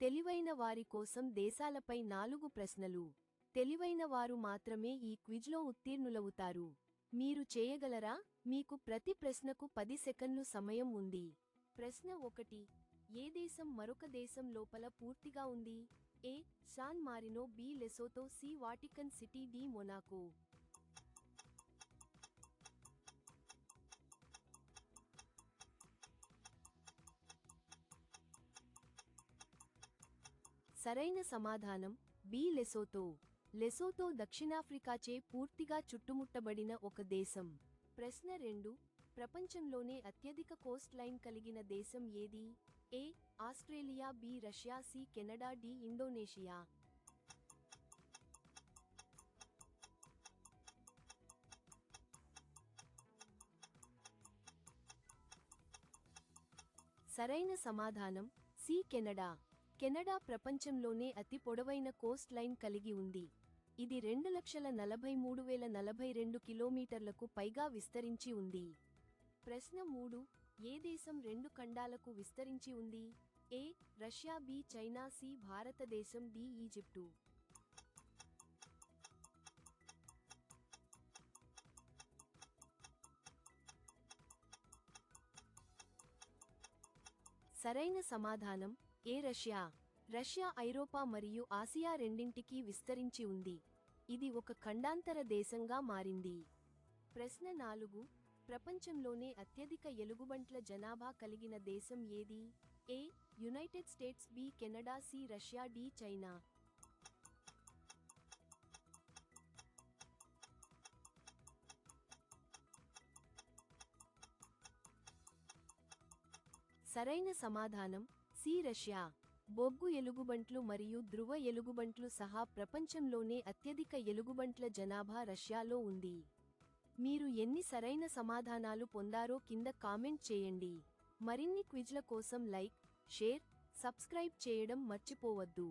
తెలివైన వారి కోసం దేశాలపై నాలుగు ప్రశ్నలు. తెలివైన వారు మాత్రమే ఈ క్విజ్లో ఉత్తీర్ణులవుతారు. మీరు చేయగలరా? మీకు ప్రతి ప్రశ్నకు పది సెకన్లు సమయం ఉంది. ప్రశ్న ఒకటి. ఏ దేశం మరొక దేశం లోపల పూర్తిగా ఉంది? A. San Marino B. Lesotho C. Vatican City D. Monaco. సరైన సమాధానం బి లెసోతో. లెసోతో దక్షిణాఫ్రికాచే పూర్తిగా చుట్టుముట్టబడిన ఒక దేశం. ప్రశ్న రెండు ప్రపంచంలోనే అత్యధిక కోస్ట్ లైన్ కలిగిన దేశం ఏది? A Australia B Russia C Canada D Indonesia. సరైన సమాధానం సి కెనడా. కెనడా ప్రపంచంలోనే అతి పొడవైన కోస్ట్ లైన్ కలిగి ఉంది. ఇది రెండు లక్షల నలభై మూడు వేల నలభై రెండు కిలోమీటర్లకు పైగా విస్తరించి ఉంది. ప్రశ్న మూడు ఏ దేశం రెండు ఖండాలకు విస్తరించి ఉంది? A Russia B China C భారతదేశం డి ఈజిప్టు. సరైన సమాధానం ఏ రష్యా? రష్యా ఐరోపా మరియు ఆసియా రెండింటికీ విస్తరించి ఉంది. ఇది ఒక ఖండాంతర దేశంగా మారింది. ప్రశ్న నాలుగు. ప్రపంచంలోనే అత్యధిక ఎలుగుబంట్ల జనాభా కలిగిన దేశం ఏది? A. United States B. Canada C. Russia D. China. సరైన సమాధానం. సి రష్యా బొగ్గు ఎలుగుబంట్లు మరియు ధృవ ఎలుగుబంట్లు సహా ప్రపంచంలోనే అత్యధిక ఎలుగుబంట్ల జనాభా రష్యాలో ఉంది. మీరు ఎన్ని సరైన సమాధానాలు పొందారో కింద కామెంట్ చేయండి. మరిన్ని క్విజ్ల కోసం లైక్ షేర్ సబ్స్క్రైబ్ చేయడం మర్చిపోవద్దు.